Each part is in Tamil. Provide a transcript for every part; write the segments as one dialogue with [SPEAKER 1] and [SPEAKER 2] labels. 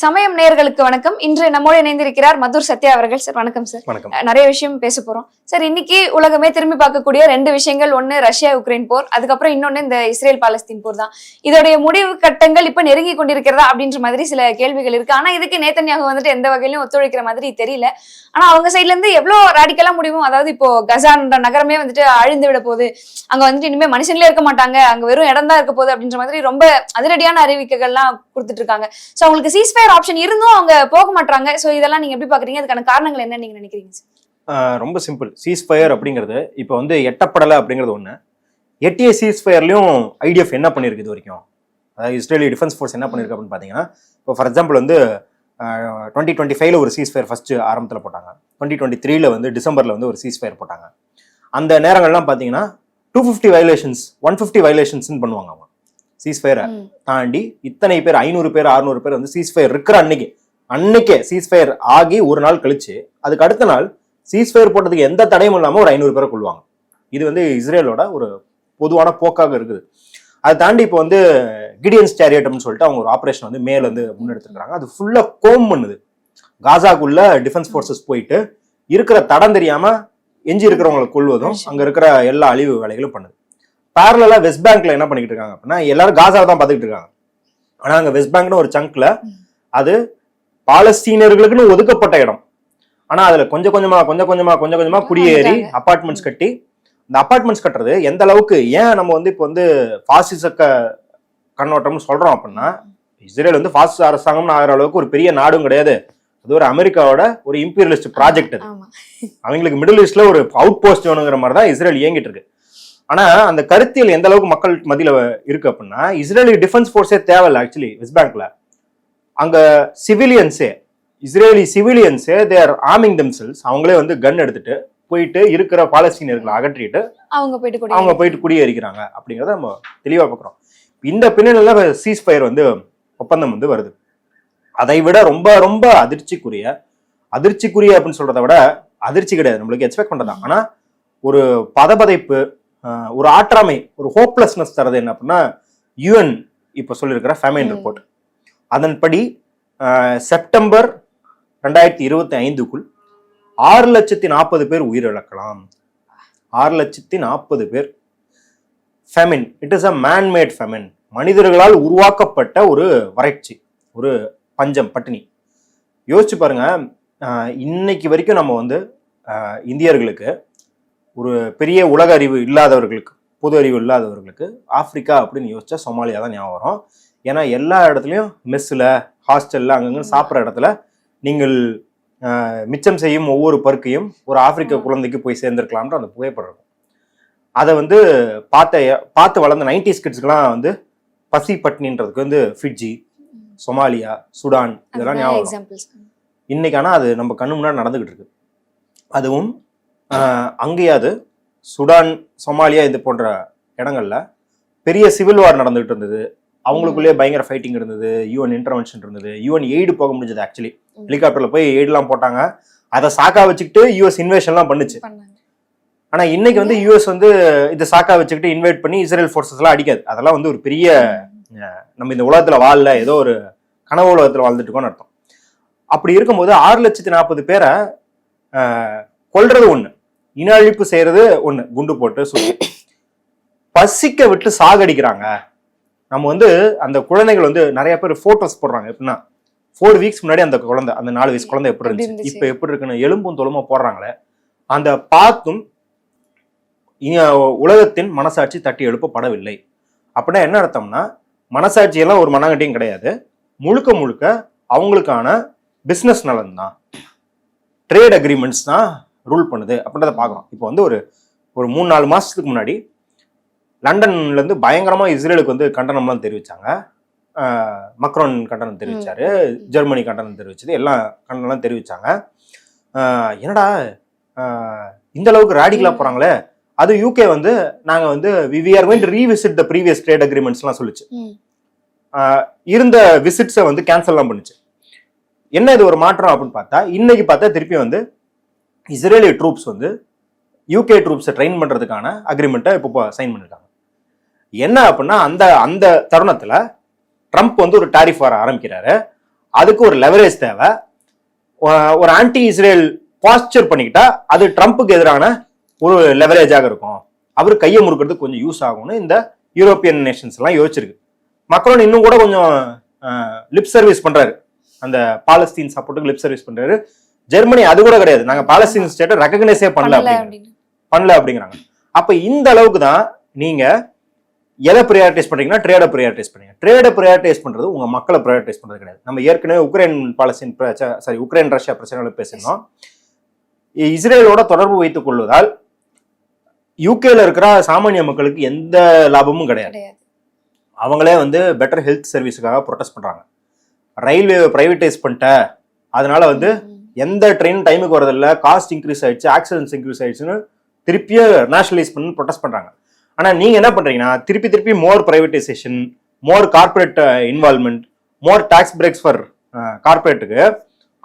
[SPEAKER 1] சமயம் நேயர்களுக்கு வணக்கம். இன்று நம்மோடு இணைந்திருக்கிறார் மதுர் சத்யா அவர்கள். சார் வணக்கம் சார்.
[SPEAKER 2] வணக்கம்.
[SPEAKER 1] நிறைய விஷயம் பேச போறோம். சார் இன்னைக்கு உலகமே திரும்பி பார்க்கக்கூடிய ரெண்டு விஷயங்கள். ஒன்னு ரஷ்யா உக்ரைன் போர் அதுக்கப்புறம் இன்னொன்னு இந்த இஸ்ரேல் பாலஸ்தீன் போர் தான். இதோடைய முடிவு கட்டங்கள் இப்ப நெருங்கி கொண்டிருக்கிறதா அப்படின்ற மாதிரி சில கேள்விகள் இருக்கு. ஆனா இதுக்கு நேத்தன்யாக வந்துட்டு எந்த வகையிலும் ஒத்துழைக்கிற மாதிரி தெரியல. ஆனா அவங்க சைட்ல இருந்து எவ்வளவு ராடிக்கலா முடியும் அதாவது இப்போ கசான்ற நகரமே வந்துட்டு அழிந்து விட போகுது. அங்க வந்துட்டு இனிமே மனுஷங்களே இருக்க மாட்டாங்க. அங்க வெறும் இடம் தான் இருக்க போகுது அப்படின்ற மாதிரி ரொம்ப அதிரடியான அறிவிக்கைகள்லாம் கொடுத்துட்டு இருக்காங்க. சோ அவங்களுக்கு சீஸ்ஃபயர் ஆப்ஷன் இருந்தும் அவங்க போக மாட்டாங்க ஸோ இதெல்லாம் நீங்க எப்படி பாக்குறீங்க? அதுக்கான காரணங்கள் என்ன நீங்க நினைக்கிறீங்க
[SPEAKER 2] ரொம்ப சிம்பிள் சீஸ் ஃபயர் அப்படிங்கிறது இப்போ வந்து எட்டப்படலை அப்படிங்கிறது ஒன்று எட்டிய சீஸ் ஃபயர்லையும் ஐடிஎஃப் என்ன பண்ணியிருக்கு இது வரைக்கும்? அதாவது இஸ்ரேலி டிஃபென்ஸ் ஃபோர்ஸ் என்ன பண்ணியிருக்கு அப்படின்னு பார்த்தீங்கன்னா இப்போ ஃபார் எக்ஸாம்பிள் வந்து டுவெண்ட்டி டுவெண்ட்டி ஃபைவ்ல ஒரு சீஸ் ஃபயர் ஃபர்ஸ்ட் ஆரம்பத்தில் போட்டாங்க. டுவெண்ட்டி டுவெண்ட்டி த்ரீல வந்து டிசம்பரில் வந்து ஒரு சீஸ் ஃபயர் போட்டாங்க. அந்த நேரங்கள்லாம் பார்த்தீங்கன்னா two fifty violations one fifty வயலேஷன்ஸ்னு பண்ணுவாங்க அவங்க. சீஸ் ஃபயரை
[SPEAKER 1] ம்.
[SPEAKER 2] தாண்டி இத்தனை பேர் ஐநூறு பேர் அறுநூறு பேர் வந்து சீஸ் ஃபயர் இருக்கிற அன்னைக்கு. அன்னைக்கே சீஸ் ஃபயர் ஆகி ஒரு நாள் கழிச்சு அதுக்கு அடுத்த நாள் சீஸ் ஃபயர் போட்டதுக்கு எந்த தடையும் இல்லாமல் ஒரு ஐநூறு பேரை கொள்வாங்க இது வந்து இஸ்ரேலோட ஒரு பொதுவான போக்காக இருக்குது. அதை தாண்டி இப்போ வந்து கிடியன்ஸ் சேரியட்னு சொல்லிட்டு அவங்க ஒரு ஆப்ரேஷன் வந்து மேல வந்து முன்னெடுத்துருக்காங்க அது ஃபுல்லாக கோம் பண்ணுது. காசாக்குள்ள டிஃபென்ஸ் ஃபோர்ஸஸ் போயிட்டு இருக்கிற தடம் தெரியாம எஞ்சி இருக்கிறவங்களை கொள்வதும் அங்க இருக்கிற எல்லா அழிவு வேலைகளும் பண்ணுது. பேரலா வெஸ்ட் பேங்க்ல என்ன பண்ணிக்கிட்டு இருக்காங்க அப்படின்னா எல்லாரும் காசாவை தான் பார்த்துக்கிட்டு இருக்காங்க. ஆனா அங்க வெஸ்ட் பேங்க்னு ஒரு சங்க்ல அது பாலஸ்தீனர்களுக்குன்னு ஒதுக்கப்பட்ட இடம். ஆனா அதுல கொஞ்சம் கொஞ்சமா கொஞ்சம் கொஞ்சமா கொஞ்சம் கொஞ்சமா குடியேறி. அபார்ட்மெண்ட்ஸ் கட்டி இந்த அபார்ட்மெண்ட்ஸ் கட்டுறது எந்த அளவுக்கு ஏன் நம்ம வந்து இப்போ வந்து பாசிச கண்ணோட்டம்னு சொல்றோம் அப்படின்னா இஸ்ரேல் வந்து பாசிச அரசாங்கம்னு ஆகிற அளவுக்கு ஒரு பெரிய நாடும் கிடையாது. அது ஒரு அமெரிக்காவோட ஒரு இம்பீரியலிஸ்ட் ப்ராஜெக்ட் அது. அவங்களுக்கு மிடில் ஈஸ்ட்ல ஒரு அவுட் போஸ்ட் வேணுங்கிற மாதிரி தான் இஸ்ரேல் இயங்கிட்டு இருக்கு. ஆனா அந்த கருத்தியல் எந்த அளவுக்கு மக்கள் மத்தியில இருக்கு அப்படின்னா இஸ்ரேலி டிஃபென்ஸ் ஃபோர்ஸே தேவையில்ல ஆக்சுவலி வெஸ்ட் பேங்க்ல அங்க சிவிலியன்ஸே இஸ்ரேலி சிவிலியன்ஸே தேர் ஆர்மிங் தெம்செல்ஸ் அவங்களே வந்து கன் எடுத்துட்டு போயிட்டு இருக்கிற பாலஸ்தீனியர்களை அகற்றிட்டு
[SPEAKER 1] அவங்க போயிட்டு
[SPEAKER 2] அவங்க போயிட்டு குடியேறிக்கிறாங்க அப்படிங்கிறத நம்ம தெளிவா பார்க்குறோம் இந்த பின்னணியில சீஸ் ஃபயர் வந்து ஒப்பந்தம் வந்து வருது. அதை விட ரொம்ப ரொம்ப அதிர்ச்சிக்குரிய அதிர்ச்சிக்குரிய அப்படின்னு சொல்றதை விட அதிர்ச்சி கிடையாது. நம்மளுக்கு எக்ஸ்பெக்ட் பண்றதான் ஆனா ஒரு பதபதைப்பு ஒரு ஆற்றாமை ஒரு ஹோப்லெஸ்னஸ் தரது என்ன அப்படின்னா யுஎன் இப்போ சொல்லியிருக்கிற ஃபேமைன். ரிப்போர்ட் அதன்படி செப்டம்பர் ரெண்டாயிரத்தி இருபத்தி ஐந்துக்குள் ஆறு லட்சத்தி நாற்பது பேர் உயிரிழக்கலாம். ஆறு லட்சத்தி நாற்பது பேர் famine it is a manmade famine மனிதர்களால் உருவாக்கப்பட்ட ஒரு வறட்சி ஒரு பஞ்சம் பட்டினி. யோசிச்சு பாருங்க இன்னைக்கு வரைக்கும் நம்ம வந்து இந்தியர்களுக்கு ஒரு பெரிய உலக அறிவு இல்லாதவர்களுக்கு பொது அறிவு இல்லாதவர்களுக்கு ஆப்பிரிக்கா அப்படின்னு யோசிச்சா சொமாலியா தான் ஞாபகம் வரும். ஏன்னா எல்லா இடத்துலையும் மெஸ்ஸில் ஹாஸ்டல்ல அங்கங்க சாப்பிட்ற இடத்துல நீங்கள் மிச்சம் செய்யும் ஒவ்வொரு பருக்கையும் ஒரு ஆப்பிரிக்க. குழந்தைக்கு போய் சேர்ந்திருக்கலாம்ன்ற அந்த புகைப்படம் இருக்கும். அதை வந்து பார்த்த பார்த்து வளர்ந்த நைன்டிஸ் கிட்ஸ்க்கெல்லாம் வந்து பசி பட்னின்றதுக்கு வந்து ஃபிட்ஜி சொமாலியா சுடான் இதெல்லாம் ஞாபகம் இன்னைக்கு ஆனா அது நம்ம கண்ணு முன்னாடி நடந்துகிட்டு இருக்கு. அதுவும் அங்கேயாவது சுடான் சொமாலியா இது போன்ற இடங்கள்ல பெரிய சிவில் வார் நடந்துகிட்டு இருந்தது. அவங்களுக்குள்ளேயே பயங்கர ஃபைட்டிங் இருந்தது. யூஎன் இன்டர்வென்ஷன் இருந்தது. யூஎன் எய்டு போக முடிஞ்சது ஆக்சுவலி. ஹெலிகாப்டர்ல போய் எய்டுலாம் போட்டாங்க. அதை சாக்கா வச்சுக்கிட்டு யூஎஸ் இன்வேஷன்லாம் பண்ணுச்சு.
[SPEAKER 1] பண்ணாங்க.
[SPEAKER 2] ஆனா இன்னைக்கு வந்து யூஎஸ் வந்து இதை சாக்கா வச்சுக்கிட்டு இன்வைட் பண்ணி இஸ்ரேல் ஃபோர்ஸஸ் எல்லாம் அடிக்காது. அதெல்லாம் வந்து ஒரு பெரிய நம்ம இந்த உலகத்துல வாழல ஏதோ ஒரு கனவு உலகத்துல வாழ்ந்துட்டு இருக்கோம்னு அர்த்தம். அப்படி இருக்கும்போது ஆறு லட்சத்தி நாற்பது பேரை கொல்றது ஒண்ணு. இன அழிப்பு செய்யறது ஒண்ணு குண்டு போட்டு சுட்டு பசிக்க விட்டு சாகடிக்கிறாங்க. நம்ம வந்து அந்த குழந்தைகள் வந்து நிறைய பேர் போட்டோஸ் போடுறாங்க. எப்படின்னா ஃபோர் வீக்ஸ் முன்னாடி அந்த குழந்தை அந்த நாலு வயசு குழந்தை எப்படி இருந்துச்சு? இப்ப எப்படி இருக்குன்னு எலும்பும் தொழுமா போடுறாங்களே அந்த பார்த்தும் உலகத்தின் மனசாட்சி தட்டி எழுப்பப்படவில்லை. அப்படின்னா என்ன அர்த்தம்னா மனசாட்சியெல்லாம் ஒரு மனங்கட்டியும் கிடையாது. முழுக்க முழுக்க அவங்களுக்கான பிஸ்னஸ் நலன் தான். ட்ரேட் அக்ரிமெண்ட்ஸ் தான் ரூல் பண்ணுது அப்படின்றத பார்க்குறோம் இப்போ வந்து ஒரு ஒரு மூணு நாலு மாசத்துக்கு முன்னாடி லண்டன்ல இருந்து பயங்கரமா இஸ்ரேலுக்கு வந்து கண்டனம்லாம் தெரிவிச்சாங்க. ஆஹ் மக்ரோன் கண்டனம் தெரிவிச்சாரு ஜெர்மனி கண்டனம் தெரிவிச்சது எல்லாம் கண்டனம்லாம் தெரிவிச்சாங்க. ஆஹ் என்னடா இந்த அளவுக்கு ராடிக்கலா
[SPEAKER 1] ம்.
[SPEAKER 2] போறாங்களே? அது யூகே வந்து நாங்க வந்து we are going to revisit the previous trade அக்ரிமெண்ட்ஸ்லாம் சொல்லுச்சு. இருந்த விசிட்ஸை வந்து கேன்சல்லாம் பண்ணுச்சு. என்ன இது ஒரு மாற்றம் அப்படின்னு பார்த்தா இன்னைக்கு பார்த்தா திருப்பி வந்து இஸ்ரேலிய ட்ரூப்ஸ் வந்து யூகே ட்ரூப்ஸை ட்ரெயின் பண்ணுறதுக்கான அக்ரிமெண்ட்டை இப்போ சைன் பண்ணிருக்காங்க. என்ன அப்படின்னா அந்த அந்த தருணத்தில் ட்ரம்ப் வந்து ஒரு டாரிஃப் வர ஆரம்பிக்கிறாரு. அதுக்கு ஒரு லெவரேஜ் தேவை. ஒரு ஆன்டி இஸ்ரேல் பாஸ்டர் பண்ணிக்கிட்டா அது ட்ரம்ப்புக்கு எதிரான ஒரு லெவரேஜாக இருக்கும். அவர் கையை முறுக்கிறது கொஞ்சம் யூஸ் ஆகும்னு இந்த யூரோப்பியன் நேஷன்ஸ் எல்லாம் யோசிச்சிருக்கு. மக்களோட இன்னும் கூட கொஞ்சம் லிப் சர்வீஸ் பண்றாரு. அந்த பாலஸ்தீன் சப்போர்ட்டுக்கு லிப் சர்வீஸ் பண்றாரு. ஜெர்மனி அது கூட கிடையாது. நாங்க பாலஸ்தீன் ஸ்டேட்டை ரெகக்னைஸே பண்ணல
[SPEAKER 1] பண்ணல
[SPEAKER 2] அப்படிங்கிறாங்க. அப்ப இந்த அளவுக்கு தான் நீங்க எதை ப்ரியாரிட்டைஸ் பண்றீங்கன்னா ட்ரேடை ப்ரியாரிட்டைஸ் பண்ணீங்க ட்ரேடை ப்ரியாரிட்டைஸ் பண்றது உங்க மக்களை ப்ரியாரிட்டைஸ் பண்றது கிடையாது. நம்ம ஏற்கனவே Ukraine Palestine sorry Ukraine Russia பிரச்சனைகளை இ- இஸ்ரேலோட தொடர்பு வைத்துக் கொள்வதால் யூகேல இருக்கிற சாமானிய மக்களுக்கு எந்த லாபமும் கிடையாது. அவங்களே வந்து பெட்டர் ஹெல்த் சர்வீஸுக்காக ப்ரொடெஸ்ட் பண்றாங்க. ரயில்வே பிரைவேட்டைஸ் பண்ணிட்ட அதனால வந்து. எந்த ட்ரெயின் டைமுக்கு வரதில்ல காஸ்ட் இன்க்ரீஸ் ஆயிடுச்சு ஆக்சிடென்ட்ஸ் இன்க்ரீஸ் ஆயிடுச்சுன்னு திருப்பியே நேஷனலைஸ் பண்ணி ப்ரொடெஸ்ட் பண்றாங்க. ஆனா நீங்க என்ன பண்றீங்கன்னா திருப்பி திருப்பி more privatisation more corporate involvement more tax breaks for கார்ப்பரேட்டுக்கு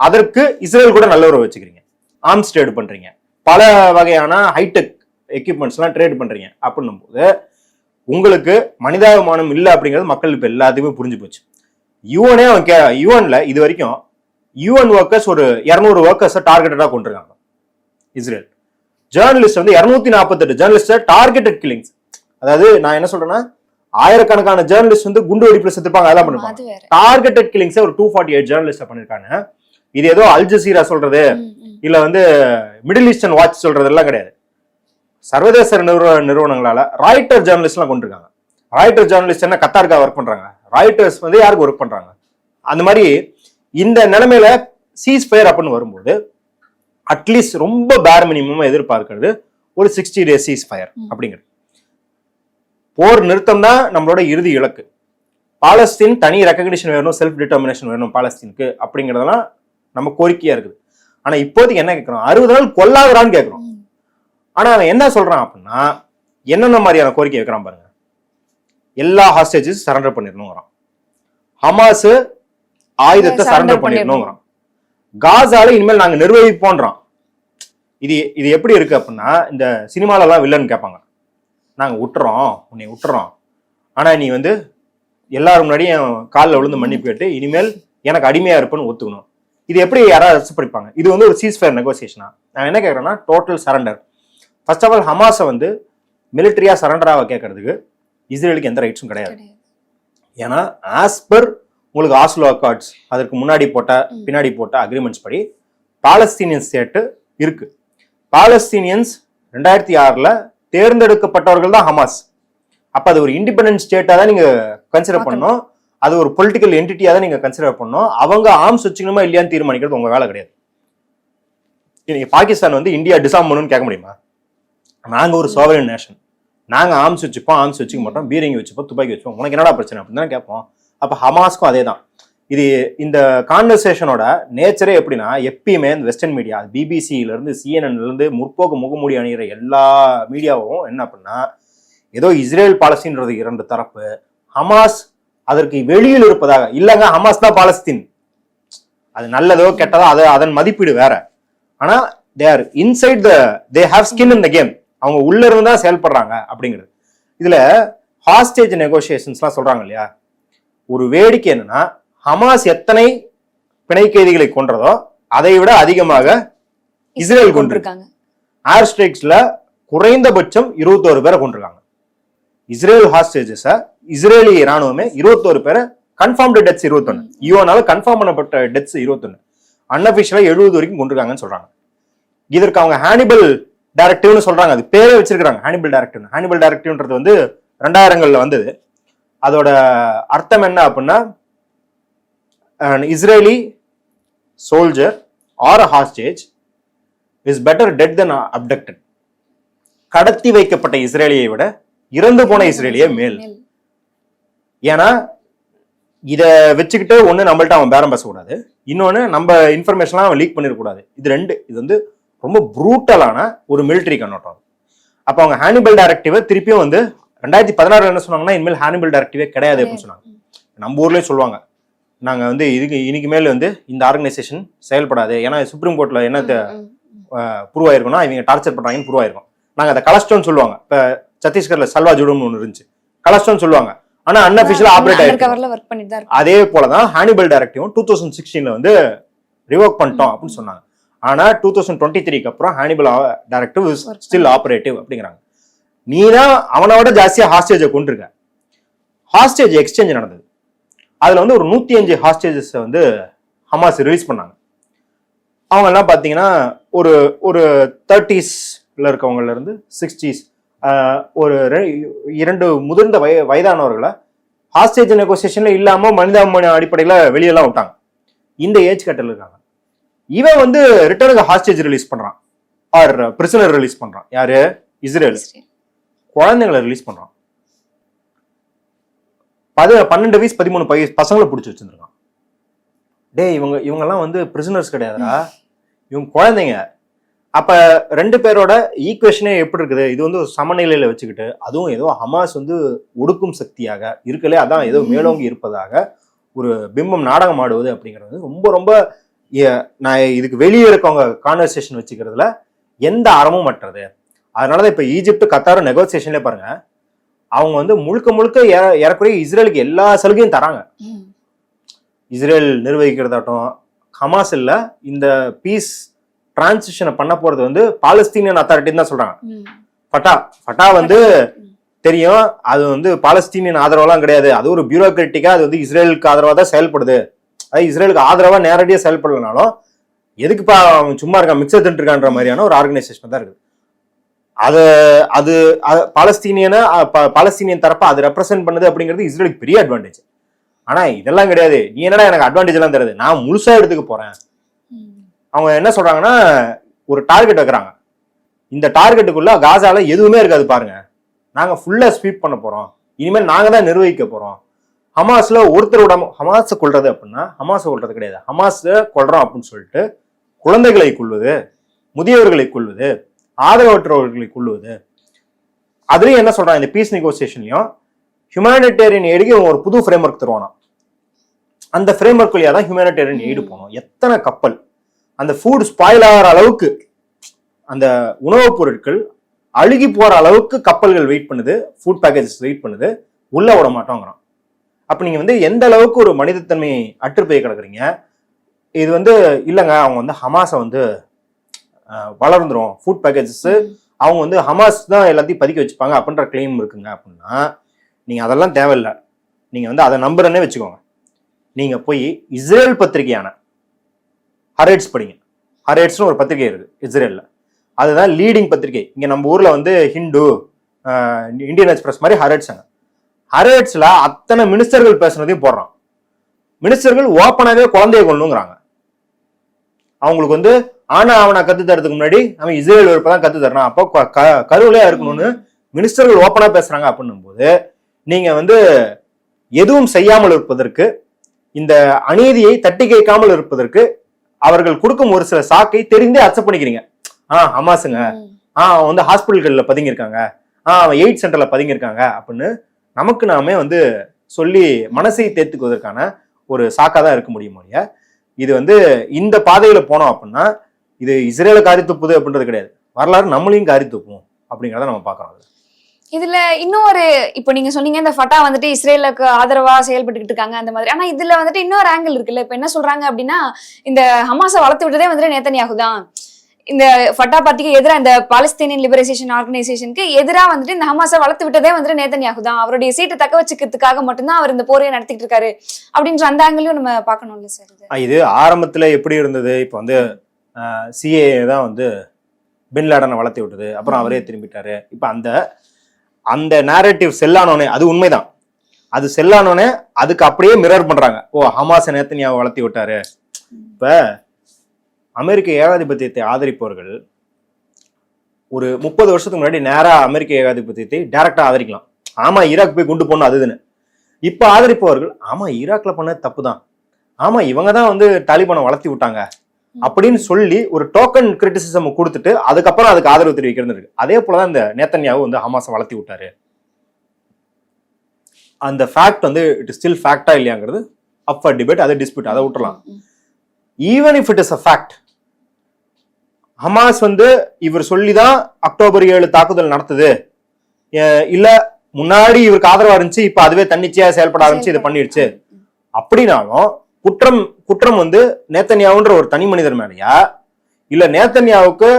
[SPEAKER 2] அதற்கு இஸ்ரேல் கூட நல்ல உறவு வச்சுக்கிறீங்க. ஆர்ம்ஸ் ட்ரேட் பண்றீங்க. பல வகையான ஹைடெக் எக்யூப்மெண்ட்ஸ்லாம் ட்ரேட் பண்றீங்க. அப்படின்னும் போது உங்களுக்கு மனிதாபிமானம் இல்லை அப்படிங்கிறது மக்கள் இப்போ எல்லாத்தையுமே புரிஞ்சு போச்சு. யுவனே அவன் கே யுவனில் இது வரைக்கும் யூஎன் ஒர்க்கர்ஸ் ஒரு இரநூறு ஒர்க்கர்ஸை டார்கெட்டடாக கொண்டிருக்காங்க. இஸ்ரேல். ஜேர்னலிஸ்ட் வந்து இரநூத்தி நாற்பத்தெட்டு ஜேர்னலிஸ்டை டார்கெட்டட் கில்லிங்ஸ் அதாவது நான் என்ன சொல்றேன்னா ஆயிரக்கணக்கான ஜேர்னலிஸ்ட் வந்து குண்டு வெடிப்புல செத்துருப்பாங்க அதெல்லாம் பண்ணிருப்பாங்க
[SPEAKER 1] வேற.
[SPEAKER 2] டார்கெட்டட் கில்லிங்ஸை ஒரு டூ ஃபார்ட்டி எயிட் ஜேர்னலிஸ்ட் பண்ணிருக்காங்க. இது ஏதோ அல் ஜசீரா சொல்றது. இல்ல வந்து மிடில் ஈஸ்டர்ன் வாட்ச் சொல்றதெல்லாம் கிடையாது. சர்வதேச நிறுவ நிறுவனங்களால ராய்டர் ஜேர்னலிஸ்ட்லாம் கொண்டிருக்காங்க. ராய்டர் ஜேர்னலிஸ்ட் என்ன கத்தாருக்கா ஒர்க் பண்றாங்க. ராய்டர்ஸ் வந்து யாருக்கு ஒர்க் பண்றாங்க? அந்த மாதிரி இந்த நிலைமையில சீஸ் ஃபயர் அப்படின்னு வரும்போது அட்லீஸ்ட் ரொம்ப பேர் மினிமம் எதிர்பார்க்கிறது ஒரு சிக்ஸ்டி டேஸ் சீஸ் ஃபயர். அப்படிங்கிறது. போர் நிறுத்தம் தான் நம்மளோட இறுதி இலக்கு. பாலஸ்தீன் தனி ரெக்கக்னிஷன் வேணும் செல்ஃப் டிட்டர்மினேஷன் வேணும் பாலஸ்தீனுக்கு அப்படிங்கிறதெல்லாம் நம்ம கோரிக்கையா இருக்குது. ஆனா இப்போதைக்கு என்ன கேட்கிறோம்? அறுபது நாள் கொல்லாதரான்னு கேட்கிறோம். ஆனா அவன் என்ன சொல்றான் அப்படின்னா என்னென்ன மாதிரியான கோரிக்கை வைக்கிறான் பாருங்க. எல்லா ஹாஸ்டேஜஸ் சரண்டர் பண்ணிடணுங்கிறான். ஹமாஸ் ஆயுதத்தை சரண்டர் பண்ணிடணுங்கிறான். காசால இனிமேல் நாங்க நிர்வகிப்போன்றோம் இது இது எப்படி இருக்கு அப்படின்னா இந்த சினிமால எல்லாம் வில்லன் கேட்பாங்க. நாங்க விட்டுறோம் உன்னை விட்டுறோம் ஆனா நீ வந்து எல்லாரும் முன்னாடியும் காலில் விழுந்து மன்னிப்பு கேட்டு இனிமேல் எனக்கு அடிமையா இருப்பேன்னு ஒத்துக்கணும். இது எப்படி யாராவது அரெஸ்ட் படிப்பாங்க? இது வந்து ஒரு சீஸ் ஃபயர் நெகோசியேஷனா நான் என்ன கேட்குறேன்னா total surrender first of all ஹமாஸை வந்து மிலிட்டரியா சரண்டராக கேட்கறதுக்கு இஸ்ரேலுக்கு எந்த ரைட்ஸும் கிடையாது.
[SPEAKER 1] கிடையாது.
[SPEAKER 2] ஏன்னா ஆஸ் பர் உங்களுக்கு ஆஸ்லோ அக்கார்ட்ஸ் அதற்கு முன்னாடி போட்ட. பின்னாடி போட்ட அக்ரிமெண்ட்ஸ் படி பாலஸ்தீனியன் ஸ்டேட்டு இருக்கு. பாலஸ்தீனியன்ஸ் ரெண்டாயிரத்தி ஆறுல தேர்ந்தெடுக்கப்பட்டவர்கள் தான் ஹமாஸ் அப்ப அது ஒரு இண்டிபெண்டன்ட் ஸ்டேட்டா தான் நீங்க கன்சிடர். பண்ணணும். அது ஒரு பொலிட்டிக்கல் என்டிட்டியா தான் நீங்க கன்சிடர் பண்ணணும். அவங்க ஆர்ம்ஸ் வச்சுக்கணுமா இல்லையான்னு தீர்மானிக்கிறது உங்க வேலை கிடையாது. நீங்க பாகிஸ்தான் வந்து இந்தியா டிசாம் பண்ணணும்னு கேட்க முடியுமா? நாங்க ஒரு சோவரன் நேஷன் நாங்க ஆர்ம்ஸ் வச்சுப்போம் ஆர்ம்ஸ் வச்சுக்க மாட்டோம். பீரங்கி வச்சுப்போம் துப்பாக்கி வச்சுப்போம். உனக்கு என்னடா பிரச்சனை? அப்படின்னு தான் கேட்போம். அப்போ ஹமாஸ்க்கும் அதே தான் இது இந்த கான்வர்சேஷனோட நேச்சரே எப்படின்னா எப்பயுமே இந்த வெஸ்டர்ன் மீடியா பிபிசியில இருந்து முற்போக்கு முகமூடி அணிகிற எல்லா மீடியாவும் என்ன அப்படின்னா ஏதோ இஸ்ரேல் பாலஸ்தீன்றது இரண்டு தரப்பு ஹமாஸ் அதற்கு வெளியில் இருப்பதாக இல்லைங்க ஹமாஸ் தான் பாலஸ்தீன். அது நல்லதோ கெட்டதோ அது அதன் மதிப்பீடு வேற. ஆனால் they are inside the they have skin in the game அவங்க உள்ள இருந்து தான் செயல்படுறாங்க அப்படிங்கிறது. இதில் ஹாஸ்டேஜ் நெகோசியேஷன்ஸ்லாம் சொல்கிறாங்க இல்லையா? ஒரு வேடிக்கை என்னன்னா ஹமாஸ் எத்தனை பிணை கைதிகளை கொன்றதோ அதை விட அதிகமாக இஸ்ரேல் கொண்டிருக்கு.
[SPEAKER 1] கொண்டிருக்காங்க.
[SPEAKER 2] ஏர் ஸ்ட்ரைக்ஸ்ல குறைந்தபட்சம் இருபத்தோரு பேரை கொண்டிருக்காங்க. இஸ்ரேல் ஹாஸ்டேஜஸ இஸ்ரேலி ராணுவமே இருபத்தோரு பேரை கன்ஃபார்ம்டு டெத்ஸ் இருபத்தொன்னு. யூனால கன்ஃபார்ம் பண்ணப்பட்ட டெத்ஸ் இருபத்தொன்னு. அன்அபிஷியலா எழுபது வரைக்கும் கொண்டிருக்காங்கன்னு சொல்றாங்க. இதற்கு அவங்க ஹானிபல் டைரக்டிவ்னு சொல்றாங்க. அது பேரே வச்சிருக்காங்க ஹானிபல் டைரக்டிவ் ஹானிபல் டைரக்டிவ்ன்றது வந்து ரெண்டாயிரங்கள்ல வந்தது. அதோட அர்த்தம் என்ன அப்படின்னா Israeli soldier or a hostage is better dead then abducted கடத்தி வைக்கப்பட்ட இஸ்ரேலியை விட இறந்து போன இஸ்ரேலியே மேல். ஏன்னா இதை வச்சுக்கிட்டு ஒன்று நம்மள்ட்ட அவன் பேரம் பேசக்கூடாது. இன்னொன்று நம்ம இன்ஃபர்மேஷன்லாம் அவன் லீக் பண்ணிடக்கூடாது. இது ரெண்டு இது வந்து ரொம்ப ப்ரூட்டலான ஒரு மிலிட்டரி கண்ணோட்டம் அப்போ அவங்க ஹானிபல் டைரக்டிவை திருப்பியும் வந்து ரெண்டாயிரத்தி பதினாறுல என்ன சொன்னாங்கன்னா இனிமேல் ஹானிபல் டைரக்டிவே கிடையாது அப்படின்னு சொன்னாங்க. நம்ம ஊர்லயே சொல்லுவாங்க. நாங்கள் வந்து இதுக்கு இன்னைக்கு மேல் வந்து இந்த ஆர்கனைசேஷன் செயல்படாது. ஏன்னா சுப்ரீம் கோர்ட்ல என்ன ப்ரூவ் ஆயிருக்கும்னா இவங்க டார்ச்சர் பண்றாங்கன்னு ப்ரூவ் ஆயிருக்கும். நாங்க அதை கலஸ்டோன்னு சொல்லுவாங்க. இப்ப சத்தீஸ்கர்ல சல்வா ஜுடும்னு ஒன்று இருந்துச்சு. கலஸ்டோன்னு சொல்லுவாங்க. ஆனா அன்அபிஷியலா ஆப்ரேட் ஆயிருக்கு.
[SPEAKER 1] ஒர்க் பண்ணிட்டு தான்
[SPEAKER 2] அதே ஹானிபல் டைரக்டிவும் டூ தௌசண்ட் சிக்ஸ்டீன்ல வந்து ரிவோக் பண்ணிட்டோம் அப்படின்னு சொன்னாங்க. ஆனா டூ தௌசண்ட் டுவெண்ட்டி த்ரீக்கு அப்புறம் ஹானிபல் டைரக்டிவ் ஸ்டில் ஆபரேட்டிவ் அப்படிங்கிறாங்க. நீ தான் அவனை விட ஜாஸ்தியா ஹாஸ்டேஜை கொண்டிருக்க ஹாஸ்டேஜ் எக்ஸ்சேஞ்ச் நடந்தது. அதுல வந்து ஒரு நூத்தி அஞ்சு ஹாஸ்டேஜஸ் வந்து ஹமாஸ் ரிலீஸ் பண்ணாங்க. அவங்க எல்லாம் பாத்தீங்கன்னா ஒரு ஒரு தேர்ட்டிஸ்ல இருக்கவங்கல இருந்து சிக்ஸ்டீஸ் ஒரு ரெ- இரண்டு முதிர்ந்த வய வயதானவர்களை ஹாஸ்டேஜ் நெகோசியேஷன்ல இல்லாம மனிதாபிமான அடிப்படையில வெளியெல்லாம் விட்டாங்க. இந்த ஏஜ் கட்டில் இருக்காங்க. இவன் வந்து ரிட்டர்னுக்கு ஹாஸ்டேஜ் ரிலீஸ் பண்றான். ஆர் பிரிசனர் ரிலீஸ் பண்றான். யாரு? இஸ்ரேல். குழந்தைங்களை ரிலீஸ் பண்ணுறான். பது பன்னெண்டு வயசு பதிமூணு பய பசங்களை பிடிச்சி வச்சிருக்கான் டேய் இவங்க இவங்கெல்லாம் வந்து பிரிசனர்ஸ் கிடையாதுடா. இவங்க குழந்தைங்க. அப்போ ரெண்டு பேரோட ஈக்குவேஷனே எப்படி இருக்குது? இது வந்து ஒரு சமநிலையில் வச்சுக்கிட்டு அதுவும் ஏதோ ஹமாஸ் வந்து ஒடுக்கும் சக்தியாக இருக்கலே அதான் ஏதோ மேலோங்கி இருப்பதாக ஒரு பிம்பம் நாடகம் ஆடுவது அப்படிங்கிறது ரொம்ப ரொம்ப நான் இதுக்கு வெளியே இருக்கவங்க கான்வர்சேஷன் வச்சுக்கிறதுல எந்த அறமும் மற்றது. அதனாலதான் இப்ப ஈஜிப்ட் கத்தாரும் நெகோசியேஷன்ல பாருங்க. அவங்க வந்து முழுக்க முழுக்க ஏறக்குறைய இஸ்ரேலுக்கு எல்லா சலுகையும் தராங்க. இஸ்ரேல் நிர்வகிக்கிறதாட்டும் ஹமாஸ் இல்ல இந்த பீஸ் டிரான்சிஷனை பண்ண போறது வந்து பாலஸ்தீனியன் அத்தாரிட்டின்னு தான் சொல்றாங்க. ஃபட்டா ஃபட்டா வந்து தெரியும். அது வந்து பாலஸ்தீனியன் ஆதரவெல்லாம் கிடையாது. அது ஒரு பியூரோக்ராட்டிக்கா அது வந்து இஸ்ரேலுக்கு ஆதரவா தான் செயல்படுது. அதாவது இஸ்ரேலுக்கு ஆதரவா நேரடியாக செயல்படலனாலும் எதுக்குப்பா அவன் சும்மா இருக்கான் மிக்சர் தின்றுருக்கான்ற மாதிரியான ஒரு ஆர்கனைசேஷன் தான் இருக்குது. அது அது அது- பாலஸ்தீனியனை ப- பாலஸ்தீனியன் தரப்பா அது ரெப்ரசென்ட் பண்ணுது அப்படிங்கிறது இஸ்ரேலுக்கு பெரிய அட்வான்டேஜ் ஆனா இதெல்லாம் கிடையாது. நீ என்னடா எனக்கு அட்வான்டேஜ் எல்லாம் தருது? நான் முழுசா எடுத்துக்க போறேன். அவங்க என்ன சொல்றாங்கன்னா ஒரு டார்கெட் வைக்கிறாங்க. இந்த டார்கெட்டுக்குள்ள காசால எதுவுமே இருக்காது பாருங்க. நாங்க ஃபுல்லா ஸ்வீப் பண்ண போறோம். இனிமேல் நாங்க தான் நிர்வகிக்க போறோம். ஹமாஸ்ல ஒருத்தர் விடாம ஹமாஸை கொள்றது அப்படின்னா ஹமாஸை கொள்றது கிடையாது. ஹமாஸை கொள்றோம் அப்படின்னு சொல்லிட்டு குழந்தைகளை கொள்வது முதியவர்களை கொள்வது ஆதரவற்றவர்களை கொள்ளுவது அதுலயும் என்ன சொல்றாங்க? இந்த பீஸ் நெகோசியேஷன்லயும் ஹியூமானிட்டேரியன் எய்டுக்கு இவன் ஒரு புது ஃப்ரேம் ஒர்க் தருவானா அந்த ஃப்ரேம் ஒர்க் வழியாக தான் ஹியூமானிட்டேரியன் எய்டு போகணும். எத்தனை கப்பல்? அந்த ஃபுட் ஸ்பாயில் ஆகிற அளவுக்கு அந்த உணவுப் பொருட்கள் அழுகி போகிற அளவுக்கு கப்பல்கள் வெயிட் பண்ணுது ஃபுட் பேக்கேஜஸ் வெயிட் பண்ணுது உள்ளே விட மாட்டோங்கிறான். அப்போ நீங்கள் வந்து எந்த அளவுக்கு ஒரு மனிதத்தன்மை அற்று போய் கிடக்குறீங்க? இது வந்து இல்லைங்க அவங்க வந்து ஹமாஸை வந்து வளர்ந்துரும். ஃபுட் பேக்கேஜஸ் அவங்க வந்து ஹமாஸ் தான் எல்லாத்தையும் பதுக்கி வச்சுப்பாங்க அப்படின்ற கிளைம் இருக்குங்க அப்படின்னா நீங்க அதெல்லாம் தேவையில்லை. நீங்க வந்து அதை நம்புறேன்னே வச்சுக்கோங்க. நீங்க போய் இஸ்ரேல் பத்திரிகையான ஹரேட்ஸ் படிங்க. ஹரேட்ஸ்னு ஒரு பத்திரிகை இருக்கு இஸ்ரேல்ல அதுதான் லீடிங் பத்திரிகை. இங்க நம்ம ஊர்ல வந்து ஹிந்து இந்தியன் எக்ஸ்பிரஸ் மாதிரி ஹரேட்ஸாங்க ஹரேட்ஸ்ல அத்தனை மினிஸ்டர்கள் பேசுனதையும் போடுறான். மினிஸ்டர்கள் ஓப்பனாவே குழந்தைய கொள்ளுங்கிறாங்க அவங்களுக்கு வந்து ஆனா அவனை கத்து தரதுக்கு முன்னாடி அவன் இஸ்ரேல் தான் கத்து தரணும். அப்போ கருவிலையா இருக்கணும்னு மினிஸ்டர்கள் ஓப்பனா பேசுறாங்க அப்படின்னும் போது நீங்க வந்து எதுவும் செய்யாமல் இருப்பதற்கு இந்த அநீதியை தட்டி கேட்காமல் இருப்பதற்கு அவர்கள் கொடுக்கும் ஒரு சில சாக்கை தெரிந்தே அக்செப்ட் பண்ணிக்கிறீங்க. ஆ ஹமாஸுங்க. ஆ அவன் வந்து ஹாஸ்பிட்டல்கள்ல பதுங்கியிருக்காங்க. ஆ அவன் எய்ட் சென்டர்ல பதுங்கியிருக்காங்க அப்படின்னு நமக்கு நாமே வந்து சொல்லி மனசை தேர்த்துக்குவதற்கான ஒரு சாக்கா தான் இருக்க முடியும் இது வந்து இந்த பாதையில போனோம் அப்படின்னா இது இஸ்ரேல காரி துப்புது அப்படின்றது கிடையாது. வரலாறு நம்மளையும் காரி துப்பும் அப்படிங்கிறத நம்ம பார்க்கறோம்
[SPEAKER 1] இதுல இன்னும் ஒரு இப்போ நீங்க சொன்னீங்க இந்த ஃபட்டா வந்துட்டு இஸ்ரேலுக்கு ஆதரவா செயல்பட்டுக்கிட்டு இருக்காங்க அந்த மாதிரி. ஆனா இதுல வந்துட்டு இன்னொரு ஆங்கிள் இருக்குல்ல. இப்ப என்ன சொல்றாங்க அப்படின்னா இந்த ஹமாஸை வளர்த்து விட்டதே வந்துட்டு நேத்தன்யாகு தான். இந்த ஃபட்டா பார்ட்டிக்கு எதிராக இந்த பாலஸ்தீனியன் லிபரைசேஷன் ஆர்கனைசேஷனுக்கு எதிராக வந்துட்டு இந்த ஹமாஸை வளர்த்து விட்டதே வந்துட்டு நேத்தன்யாகு தான். அவருடைய சீட்டை தக்க வச்சுக்கிறதுக்காக மட்டும்தான் அவர் இந்த போரையை நடத்திட்டு இருக்காரு. அப்படின்ற அந்த ஆங்கிளையும் நம்ம பார்க்கணும்ல சார் இது
[SPEAKER 2] ஆரம்பத்துல எப்படி இருந்தது? இப்போ வந்து சிஏ தான் வந்து பின் லேடனை வளர்த்தி விட்டது. அப்புறம் அவரே திரும்பிட்டாரு. இப்போ அந்த அந்த நேரேட்டிவ் செல்லானோனே அது உண்மைதான். அது செல்லானோனே அதுக்கு அப்படியே மிரர் பண்றாங்க. ஓ ஹமாஸ் நேத்தனியாவை வளர்த்தி விட்டாரு. இப்ப அமெரிக்க ஏகாதிபத்தியத்தை ஆதரிப்பவர்கள் ஒரு முப்பது வருஷத்துக்கு முன்னாடி நேரா அமெரிக்க ஏகாதிபத்தியத்தை டைரக்டா ஆதரிக்கலாம். ஆமா ஈராக் போய் குண்டு போடணும் அதுதுன்னு இப்ப ஆதரிப்பவர்கள் ஆமா ஈராக்ல பண்ணது தப்பு தான் ஆமா இவங்க தான் வந்து தாலிபானை வளர்த்தி விட்டாங்க. அப்படின்னு சொல்லி ஒரு டோக்கன் கிரிட்டிசிசம் கொடுத்துட்டு அதுக்கப்புறம் அதுக்கு ஆதரவு தெரிவிக்கிறது இருக்கு அதே போலதான் இந்த நேத்தன்யாவு வந்து ஹமாஸை வளர்த்தி விட்டாரு. அந்த ஃபேக்ட் வந்து இட் ஸ்டில் ஃபேக்டா இல்லையாங்கிறது அப் டிபேட் அதை டிஸ்பியூட் அதை விட்டுறலாம்.
[SPEAKER 1] ம்.
[SPEAKER 2] Even if it is a fact Hamas வந்து இவர் சொல்லிதான் அக்டோபர் ஏழு தாக்குதல் நடத்துது. இல்ல முன்னாடி இவருக்கு ஆதரவா இருந்துச்சு இப்ப அதுவே தன்னிச்சையா செயல்பட ஆரம்பிச்சு இதை பண்ணிடுச்சு. அப்படின்னாலும் குற்றம் குற்றம் வந்து நேத்தன்யாவுன்ற ஒரு தனி மனிதர் மேலையா? இல்ல நேத்தன்யாவுக்கு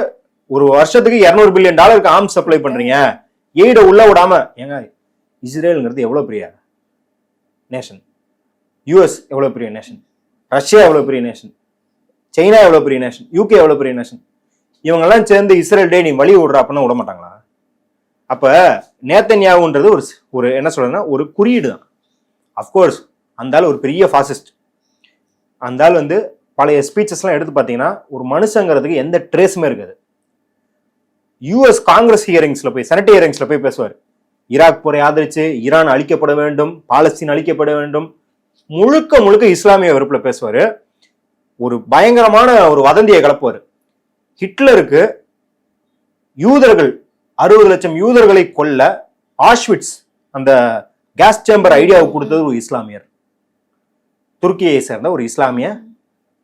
[SPEAKER 2] ஒரு வருஷத்துக்கு 200 பில்லியன் டாலருக்கு ஆம் சப்ளை பண்றீங்க. எய்ட உள்ள விடாம. ஏங்க இஸ்ரேலுங்கிறது எவ்வளவு பெரிய நேஷன் யூஎஸ் எவ்வளவு பெரிய நேஷன் ரஷ்யா எவ்வளவு பெரிய நேஷன் சைனா எவ்வளவு பெரிய நேஷன் யூகே எவ்வளவு பெரிய நேஷன் இவங்கெல்லாம் சேர்ந்து இஸ்ரேல் டே நீ வழி விடுற அப்படின்னா விட மாட்டாங்களா? அப்ப நேத்தன்யாவுன்றது ஒரு ஒரு என்ன சொல்றதுன்னா ஒரு குறியீடு தான் அஃப்கோர்ஸ் அந்த ஒரு பெரிய ஃபாசிஸ்ட் அந்த ஆள் வந்து பழைய ஸ்பீச்சஸ்லாம் எடுத்து பார்த்தீங்கன்னா ஒரு மனுஷங்கிறதுக்கு எந்த ட்ரேஸுமே இருக்காது. யூஎஸ் காங்கிரஸ் ஹியரிங்ஸில் போய் செனட் ஹியரிங்ஸில் போய் பேசுவார். ஈராக் போரை ஆதரிச்சு ஈரான் அழிக்கப்பட வேண்டும் பாலஸ்தீன் அழிக்கப்பட வேண்டும். முழுக்க முழுக்க இஸ்லாமிய வெறுப்பில் பேசுவார். ஒரு பயங்கரமான ஒரு வதந்தியை கலப்புவார். ஹிட்லருக்கு யூதர்கள் அறுபது லட்சம் யூதர்களை கொல்ல ஆஷ்விட்ஸ் அந்த கேஸ் சேம்பர் ஐடியாவை கொடுத்தது ஒரு இஸ்லாமியர். துருக்கியை சேர்ந்த ஒரு இஸ்லாமிய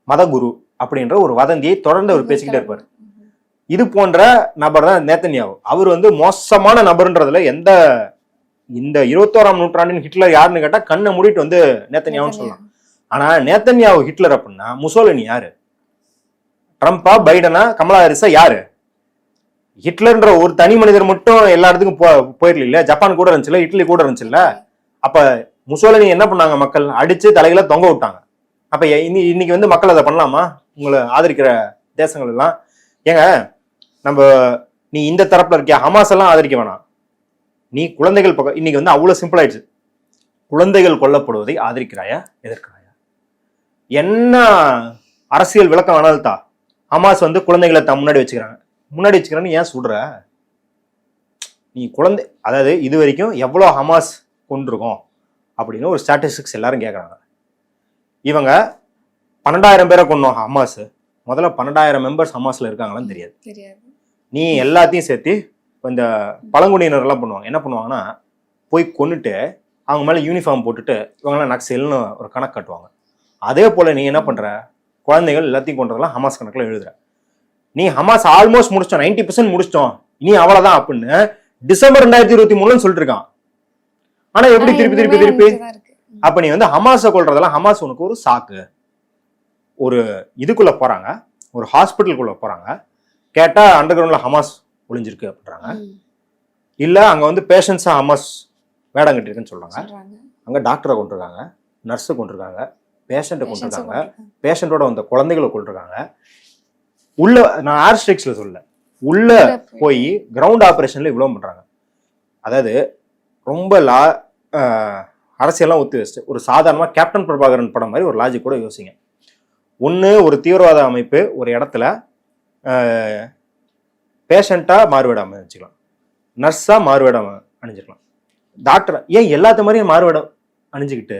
[SPEAKER 2] மதகுரு அப்படின்ற ஒரு வதந்தியை தொடர்ந்து அவர் பேசிக்கிட்டே இருப்பார். இது போன்ற நபர் தான் நேத்தன்யாவு. அவர் வந்து மோசமான நபர்ன்றதுல எந்த இந்த இருபத்தோராம் நூற்றாண்டின் ஹிட்லர் யாருன்னு கேட்டா கண்ணை மூடிட்டு வந்து நேத்தன்யாவுன்னு சொல்லலாம். ஆனா நேத்தன்யாவு ஹிட்லர் அப்படின்னா முசோலினி யாரு? ட்ரம்ப்பா பைடனா கமலா ஹாரிஸா யாரு? ஹிட்லர்ன்ற ஒரு தனி மனிதர் மட்டும் எல்லா இடத்துக்கும் போ போயிடல ஜப்பான் கூட இருந்துச்சுல்ல இட்லி கூட இருந்துச்சுல்ல அப்ப முசோலினி என்ன பண்ணாங்க மக்கள்? அடிச்சு தலைகளை தொங்க விட்டாங்க. அப்ப இன்னி- இன்னைக்கு வந்து மக்கள் அதை பண்ணலாமா? உங்களை ஆதரிக்கிற தேசங்கள் எல்லாம். ஏங்க நம்ம நீ இந்த தரப்புல இருக்கியா? ஹமாஸ் எல்லாம் ஆதரிக்க வேணாம். நீ குழந்தைகள் பக்கம் இன்னைக்கு வந்து அவ்வளவு சிம்பிள் ஆயிடுச்சு. குழந்தைகள் கொல்லப்படுவதை ஆதரிக்கிறாயா? எதிர்க்கிறாயா என்ன அரசியல் விளக்கம் வேணால்தா ஹமாஸ் வந்து குழந்தைகளை தான் முன்னாடி வச்சுக்கிறாங்க. முன்னாடி வச்சுக்கிறான்னு ஏன் சொல்ற? நீ குழந்தை அதாவது இது வரைக்கும் எவ்வளோ ஹமாஸ் கொண்டிருக்கோம் அப்படின்னு ஒரு ஸ்டாட்டிஸ்டிக்ஸ் எல்லாரும் கேட்குறாங்க இவங்க பன்னெண்டாயிரம் பேரை கொண்டோம் ஹமாஸ் முதல்ல பன்னெண்டாயிரம் மெம்பர்ஸ் ஹமாஸ்ல இருக்காங்களான்னு தெரியாது. நீ எல்லாத்தையும் சேர்த்து இந்த பழங்குடியினர் எல்லாம் பண்ணுவாங்க. என்ன பண்ணுவாங்கன்னா போய் கொன்னுட்டு அவங்க மேல யூனிஃபார்ம் போட்டுட்டு இவங்கெல்லாம் நக்சல்னு ஒரு கணக்கு கட்டுவாங்க. அதே போல நீ என்ன பண்ற? குழந்தைகள் எல்லாத்தையும் கொண்டதெல்லாம் ஹமாஸ் கணக்குல எழுதுற. நீ ஹமாஸ் ஆல்மோஸ்ட் முடிச்சிட்டோம். நைன்டி பர்சன்ட் முடிச்சிட்டோம். இனி அவ்வளவுதான் அப்படின்னு டிசம்பர் ரெண்டாயிரத்தி இருபத்தி மூணுன்னு சொல்லிட்டு இருக்கான். ஆனா எப்படி திருப்பி திருப்பி திருப்பி அப்ப நீ வந்து ஹமாஸை கொள்றதெல்லாம் ஹமாஸ் உனக்கு ஒரு சாக்கு. ஒரு இதுக்குள்ள போறாங்க. ஒரு ஹாஸ்பிட்டலுக்குள்ள போறாங்க. கேட்டா அண்டர் கிரவுண்ட்ல ஹமாஸ் ஒளிஞ்சிருக்கு அப்படின்றாங்க. இல்ல அங்க வந்து பேஷண்ட்ஸா ஹமாஸ் வேடம் கட்டிருக்குன்னு சொல்றாங்க. அங்க டாக்டரை கொண்டிருக்காங்க. நர்ஸை கொண்டிருக்காங்க. பேஷண்ட்டை கொண்டிருக்காங்க. பேஷண்டோட வந்த குழந்தைகளை கொண்டிருக்காங்க. உள்ள நான் ஏர் ஸ்ட்ரிக்ஸ்ல சொல்ல உள்ள
[SPEAKER 1] உள்ள
[SPEAKER 2] போய் கிரவுண்ட் ஆபரேஷன்ல இவ்வளவு பண்றாங்க. அதாவது ரொம்ப லா ஆஹ், அரசியல்லாம் ஒத்தி வச்சுட்டு ஒரு சாதாரணமா கேப்டன் பிரபாகரன் படம் மாதிரி ஒரு லாஜிக் கூட யோசிங்க. ஒன்று ஒரு தீவிரவாத அமைப்பு ஒரு இடத்துல பேஷண்ட்டாக மாறுவேடம் அணிஞ்சிக்கலாம் நர்ஸாக மாறுவேடம் அணிஞ்சிக்கலாம் டாக்டர் ஏன் எல்லாத்த மாதிரியும் மாறுவேடம் அணிஞ்சுக்கிட்டு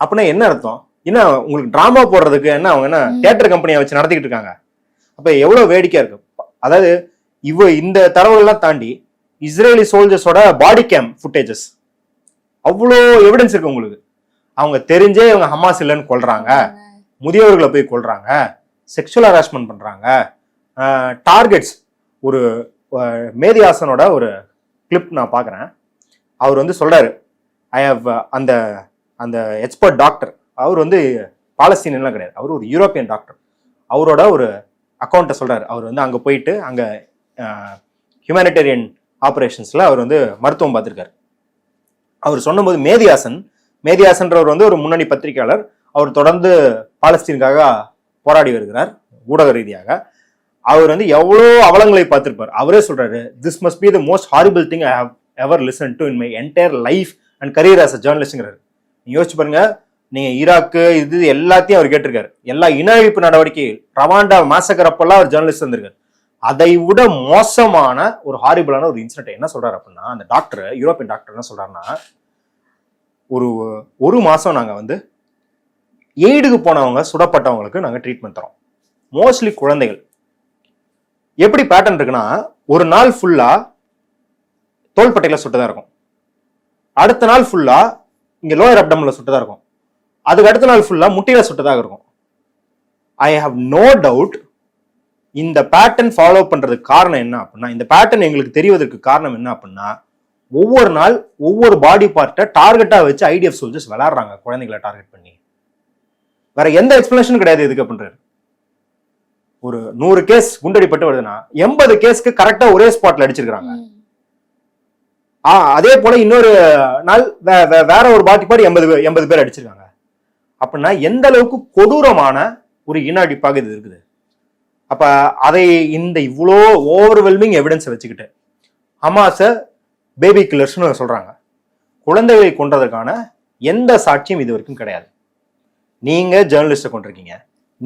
[SPEAKER 2] அப்படின்னா என்ன அர்த்தம்? என்ன உங்களுக்கு ட்ராமா போடுறதுக்கு என்ன அவங்க என்ன
[SPEAKER 1] ம்.
[SPEAKER 2] தியேட்டர் கம்பெனியை வச்சு நடத்திக்கிட்டு இருக்காங்க? அப்போ எவ்வளோ வேடிக்கையா இருக்கு? அதாவது இவ இந்த தரவுகள்லாம் தாண்டி இஸ்ரேலி சோல்ஜர்ஸோட பாடி கேம் ஃபுட்டேஜஸ் அவ்வளோ எவிடன்ஸ் இருக்கு உங்களுக்கு. அவங்க தெரிஞ்சே இவங்க ஹமாஸ் இல்லைன்னு கொல்றாங்க. முதியவர்களை போய் கொல்றாங்க. செக்ஷுவல் ஹராஸ்மெண்ட் பண்றாங்க. டார்கெட்ஸ் ஒரு மேதிஹாசனோட ஒரு கிளிப் நான் பார்க்குறேன். அவர் வந்து சொல்றாரு. ஐ ஹவ் அந்த அந்த எக்ஸ்பர்ட் டாக்டர் அவர் வந்து பாலஸ்தீனியன்லாம் கிடையாது. அவர் ஒரு யூரோப்பியன் டாக்டர் அவரோட ஒரு அக்கௌண்ட்டை சொல்றாரு. அவர் வந்து அங்கே போயிட்டு அங்கே ஹியூமனிடேரியன் ஆப்ரேஷன்ஸில் அவர் வந்து மருத்துவம் பார்த்துருக்காரு. அவர் சொன்னபோது மேதியாசன் மேதியாசன்றவர் வந்து ஒரு முன்னணி பத்திரிகையாளர். அவர் தொடர்ந்து பாலஸ்தீனுக்காக போராடி வருகிறார் ஊடக ரீதியாக. அவர் வந்து எவ்வளோ அவலங்களை பார்த்துருப்பார். அவரே சொல்கிறாரு this must be the most horrible thing I have ever listen to in my entire life and career as a ஜேர்னலிஸ்ட்ங்கிறாரு நீங்கள் யோசிச்சு பாருங்க நீங்கள் ஈராக்கு இது எல்லாத்தையும் அவர் கேட்டிருக்காரு. எல்லா இன அழிப்பு நடவடிக்கை ரவாண்டா மாசக்கரப்பெல்லாம் அவர் ஜேர்னலிஸ்ட் வந்திருக்கார். அதை விட மோசமான ஒரு ஹாரிபிளான ஒரு இன்சிடென்ட் என்ன சொல்றாரு அப்படின்னா அந்த டாக்டர் யூரோப்பியன் டாக்டர் என்ன சொல்றாருன்னா ஒரு ஒரு மாசம் நாங்க வந்து எய்டுக்கு போனவங்க சுடப்பட்டவங்களுக்கு நாங்க ட்ரீட்மெண்ட் தரோம் மோஸ்ட்லி குழந்தைகள். எப்படி பேட்டர்ன் இருக்குன்னா ஒரு நாள் ஃபுல்லா தோள்பட்டையில சுட்டதா இருக்கும். அடுத்த நாள் ஃபுல்லா இங்க லோயர் அப்டம்ல சுட்டதா இருக்கும். அதுக்கு அடுத்த நாள் ஃபுல்லா முட்டையில சுட்டதாக இருக்கும். ஐ ஹவ் நோ டவுட் இந்த பேட்டர்ன் ஃபாலோ பண்றதுக்கு காரணம் என்ன அப்படின்னா இந்த பேட்டர்ன் எங்களுக்கு தெரிவதற்கு காரணம் என்ன அப்படின்னா ஒவ்வொரு நாள் ஒவ்வொரு பாடி பார்ட்டை டார்கெட்டா வச்சு ஐடிஎஃப் சோல்ஜர்ஸ் விளையாடுறாங்க குழந்தைகளை டார்கெட் பண்ணி. வேற எந்த எக்ஸ்பிளனேஷனும் கிடையாது இதுக்கு பண்றாரு ஒரு நூறு கேஸ் குண்டடிப்பட்டு வருதுன்னா எண்பது கேஸ்க்கு கரெக்டா ஒரே ஸ்பாட்ல அடிச்சிருக்காங்க ஆ அதே போல இன்னொரு நாள் வேற ஒரு பாட்டி பாடி எண்பது எண்பது பேர் அடிச்சிருக்காங்க. அப்படின்னா எந்த அளவுக்கு கொடூரமான ஒரு இன அடிப்பாக இது இருக்குது? அப்ப அதை இந்த இவ்வளோ ஓவர்வெல்மிங் எவிடன்ஸை வச்சுக்கிட்டு ஹமாஸ பேபி கில்லர்ஸ்னு சொல்றாங்க. குழந்தைகளை கொன்றதற்கான எந்த சாட்சியும் இது வரைக்கும் கிடையாது. நீங்க ஜேர்னலிஸ்டை கொண்டிருக்கீங்க.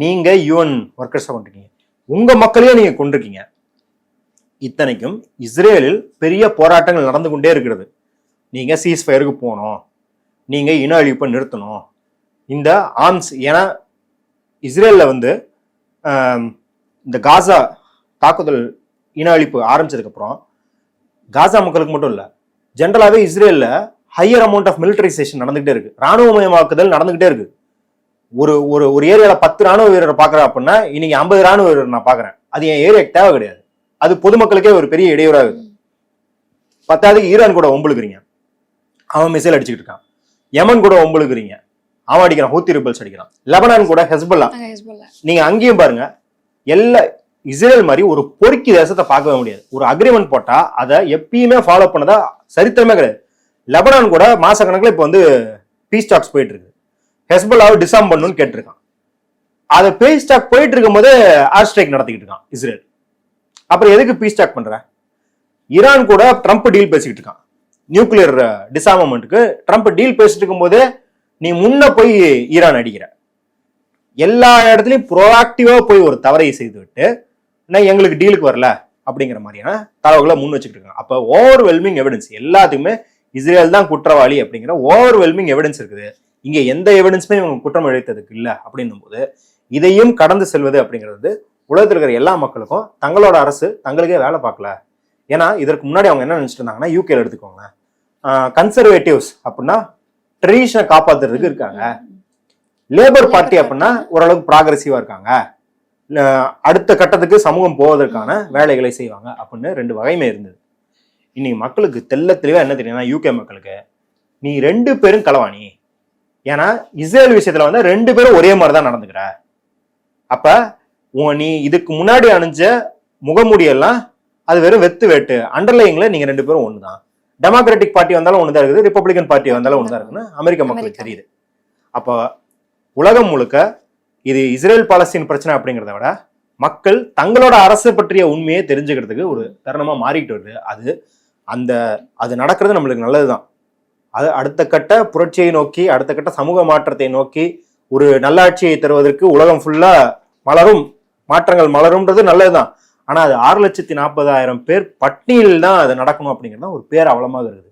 [SPEAKER 2] நீங்க யூஎன் ஒர்க்கர்ஸை கொண்டிருக்கீங்க. உங்க மக்களையே நீங்க கொண்டிருக்கீங்க. இத்தனைக்கும் இஸ்ரேலில் பெரிய போராட்டங்கள் நடந்து கொண்டே இருக்கிறது. நீங்க சீஸ் ஃபயருக்கு போகணும். நீங்க இன அழிப்பை நிறுத்தணும். இந்த ஆர்ம்ஸ் ஏன்னா இஸ்ரேலில் வந்து இந்த காசா தாக்குதல் இன அழிப்பு ஆரம்பிச்சதுக்கு அப்புறம் காசா மக்களுக்கு மட்டும் இல்ல ஜென்ரலாவே இஸ்ரேல்ல ஹையர் அமௌண்ட் ஆஃப் மிலிட்டரைசேஷன் நடந்துகிட்டே இருக்கு. ராணுவமயமாக்குதல் நடந்துகிட்டே இருக்கு. ஒரு ஒரு ஒரு ஏரியால பத்து ராணுவ வீரரை பாக்குறேன் அப்படின்னா இன்னைக்கு ஐம்பது ராணுவ வீரர் நான் பாக்குறேன். அது என் ஏரியாக்கு தேவை கிடையாது. அது பொதுமக்களுக்கே ஒரு பெரிய இடையூறா இருக்கு. பத்தாவது ஈரான் கூட ஒம்புழுக்கிறீங்க. அவன் மிசைல் அடிச்சுக்கிட்டு இருக்கான். யமன் கூட ஒம்புழுக்கிறீங்க. அவன் அடிக்கிறான். ஹூத்தி ரிபல்ஸ் அடிக்கிறான். லெபனான் கூட ஹிஸ்புல்லா. நீங்க அங்கேயும் பாருங்க. எல்லா இஸ்ரேல் மாதிரி ஒரு பொறுக்கி தேசத்தை பார்க்கவே முடியாது. ஒரு அக்ரிமெண்ட் போட்டால் அதை எப்பயுமே ஃபாலோ பண்ணதா சரித்திரமே கிடையாது. லெபனான் கூட மாசக்கணக்கில் இப்போ வந்து பீஸ் டாக்ஸ் போயிட்டு இருக்கு ஹெஸ்பல்லாவை டிசாம் பண்ணணும்னு கேட்டிருக்கான். அதை பீஸ் டாக் போயிட்டு இருக்கும்போது ஏர் ஸ்ட்ரைக் நடத்திக்கிட்டு இருக்கான் இஸ்ரேல். அப்புறம் எதுக்கு பீஸ் டாக் பண்ற? ஈரான் கூட ட்ரம்ப் டீல் பேசிக்கிட்டு இருக்கான். நியூக்ளியர் டிசாமமெண்ட்டுக்கு ட்ரம்ப் டீல் பேசிட்டு இருக்கும்போது நீ முன்ன போய் ஈரான் அடிக்கிற. எல்லா இடத்துலையும் ப்ரோஆக்டிவாக போய் ஒரு தவறை செய்துவிட்டு நான் எங்களுக்கு டீலுக்கு வரல? அப்படிங்கிற மாதிரியான தரவுகளை முன் வச்சுக்கிட்டு இருக்காங்க. அப்போ ஓவர்வெல்மிங் எவிடன்ஸ் எல்லாத்துக்குமே இஸ்ரேல் தான் குற்றவாளி அப்படிங்கிற ஓவர்வெல்மிங் எவிடன்ஸ் இருக்குது. இங்கே எந்த எவிடன்ஸுமே இவங்க குற்றம் இழைத்ததுக்கு இல்லை அப்படின்னும் போது இதையும் கடந்து செல்வது அப்படிங்கிறது உலகத்தில் இருக்கிற எல்லா மக்களுக்கும் தங்களோட அரசு தங்களுக்கே வேலை பார்க்கல. ஏன்னா இதற்கு முன்னாடி அவங்க என்ன நினச்சிட்டு இருந்தாங்கன்னா யூகேல எடுத்துக்கோங்க கன்சர்வேட்டிவ்ஸ் அப்படின்னா ட்ரெடிஷனை காப்பாத்துறதுக்கு இருக்காங்க. லேபர் பார்ட்டி அப்படின்னா ஓரளவுக்கு ப்ராகிரசிவா இருக்காங்க. அடுத்த கட்டத்துக்கு சமூகம் போவதற்கான வேலைகளை செய்வாங்க அப்படின்னு ரெண்டு வகைமை இருந்தது. இன்னைக்கு மக்களுக்கு தெள்ள தெளிவா என்ன தெரியும்னா யூகே மக்களுக்கு நீ ரெண்டு பேரும் களவாணி. ஏன்னா இஸ்ரேல் விஷயத்துல வந்து ரெண்டு பேரும் ஒரே மாதிரி தான் நடந்துக்கிற. அப்ப நீ இதுக்கு முன்னாடி அணிஞ்ச முகமூடியெல்லாம் அது வெறும் வெத்து வேட்டு. அண்டர்லைங்ல நீங்க ரெண்டு பேரும் ஒண்ணுதான். டெமோக்ராட்டிக் பார்ட்டி வந்தாலும் ஒண்ணுதான் இருக்குது. ரிப்பப்ளிகன் பார்ட்டி வந்தாலும் ஒண்ணுதான் இருக்குன்னு அமெரிக்க மக்களுக்கு. தெரியுது. அப்போ உலகம் முழுக்க இது இஸ்ரேல் பாலஸ்தீன் பிரச்சனை அப்படிங்கிறத விட மக்கள் தங்களோட அரசு பற்றிய உண்மையை தெரிஞ்சுக்கிறதுக்கு ஒரு தருணமாக மாறிக்கிட்டு வருது. அது அந்த அது நடக்கிறது நம்மளுக்கு நல்லது தான் அது அடுத்த கட்ட புரட்சியை நோக்கி அடுத்த கட்ட சமூக மாற்றத்தை நோக்கி ஒரு நல்லாட்சியை தருவதற்கு உலகம் ஃபுல்லாக மலரும் மாற்றங்கள் மலரும்ன்றது நல்லதுதான். ஆனால் அது ஆறு லட்சத்தி நாற்பதாயிரம் பேர் பட்டியலில் தான் அது நடக்கணும் அப்படிங்கிறது ஒரு பேர் அவலமாக இருக்குது.